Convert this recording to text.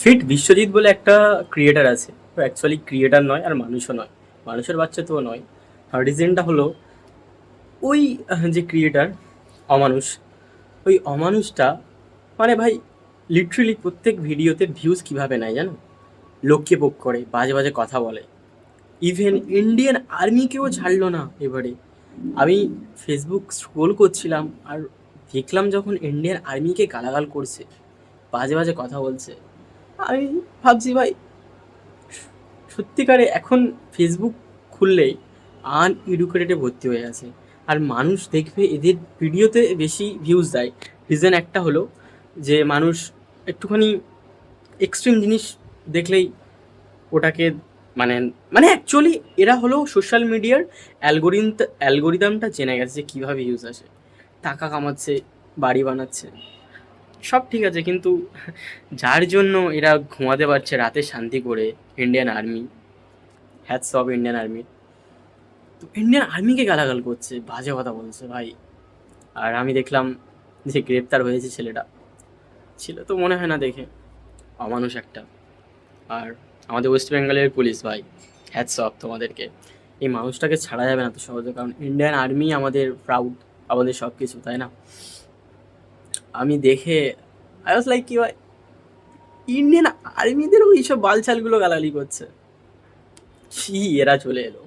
Fit Biswajit বলে একটা creator আছে। ও অ্যাকচুয়ালি ক্রিয়েটার নয় আর মানুষও নয়। মানুষের বাচ্চা তো নয়। আর হলো, ওই যে ক্রিয়েটার অমানুষ, ওই অমানুষটা মানে ভাই লিটারেলি প্রত্যেক ভিডিওতে ভিউজ কীভাবে নেয় জানো? লোককে পোক করে, বাজে বাজে কথা বলে। ইভেন ইন্ডিয়ান আর্মিকেও ছাড়লো না এবারে। আমি ফেসবুক স্ক্রোল করছিলাম আর দেখলাম যখন ইন্ডিয়ান আর্মিকে গালাগাল করছে, বাজে বাজে কথা বলছে আমি ভাবছি, ভাই, সত্যিকারে এখন ফেসবুক খুললেই আন এডুকেটেডে ভর্তি হয়ে আছে আর মানুষ দেখবে, এদের ভিডিওতে বেশি ভিউজ দেয়। রিজন একটা হলো যে, মানুষ একটুখানি এক্সট্রিম জিনিস দেখলেই ওটাকে মানে মানে অ্যাকচুয়ালি এরা হলো সোশ্যাল মিডিয়ার অ্যালগোরিম অ্যালগোরিদমটা জেনে গেছে যে কীভাবে ইউজ আসে। টাকা কামাচ্ছে, বাড়ি বানাচ্ছে। সব ঠিক আছে, কিন্তু যার জন্য এরা ঘুমাতে পারছে রাতে শান্তি করে Indian army hats off Indian army তো ইন্ডিয়ান আর্মিকে গালাগাল করছে, বাজে কথা বলছে ভাই। আর আমি দেখলাম যে গ্রেপ্তার হয়েছে ছেলেটা। ছিল তো মনে হয় না দেখে, অমানুষ একটা। আর আমাদের ওয়েস্ট বেঙ্গলের পুলিশ ভাই হ্যাটস অফ তোমাদেরকে। এই মানুষটাকে ছাড়া যাবে না তো সহজে, কারণ ইন্ডিয়ান আর্মি আমাদের প্রাউড আমাদের সব কিছু তাই না? আমি দেখে আই ওয়াজ লাইক কি ভাই? ইন্ডিয়ান আর্মিদের ওই সব বালছালগুলো গালালি করছে। ছি, এরা চলে এলো